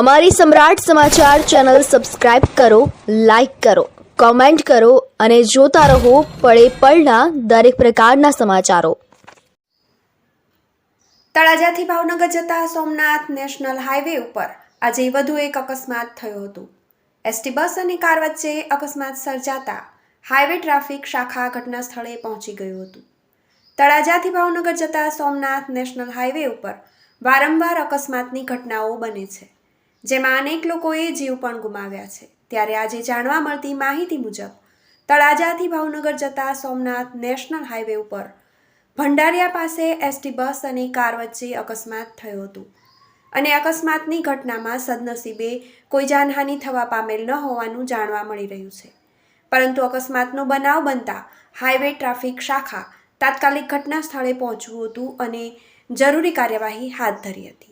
અમારી Samrat Samachar channel subscribe કરો, like કરો, કોમેન્ટ કરો અને જોતા રહો પળે પળના દરેક પ્રકારના સમાચારો. તળાજાથી ભાવનગર જતા સોમનાથ નેશનલ હાઈવે ઉપર આજે વધુ એક અકસ્માત થયો હતો. એસટી બસ અને કાર વચ્ચે અકસ્માત સર્જાતા હાઈવે ટ્રાફિક શાખા ઘટના સ્થળે પહોંચી ગયું હતું. તળાજાથી ભાવનગર જતા સોમનાથ નેશનલ હાઈવે ઉપર વારંવાર અકસ્માતની ઘટનાઓ બને છે. જેમાં અનેક લોકોએ જીવ પણ ગુમાવ્યા છે. ત્યારે આજે જાણવા મળતી માહિતી મુજબ, તળાજાથી ભાવનગર જતા સોમનાથ નેશનલ હાઈવે ઉપર ભંડારિયા પાસે એસટી બસ અને કાર વચ્ચે અકસ્માત થયો હતો. અને અકસ્માતની ઘટનામાં સદનસીબે કોઈ જાનહાનિ થવા પામેલ ન હોવાનું જાણવા મળી રહ્યું છે. પરંતુ અકસ્માતનો બનાવ બનતા હાઈવે ટ્રાફિક શાખા તાત્કાલિક ઘટના સ્થળે પહોંચવું હતું અને જરૂરી કાર્યવાહી હાથ ધરી હતી.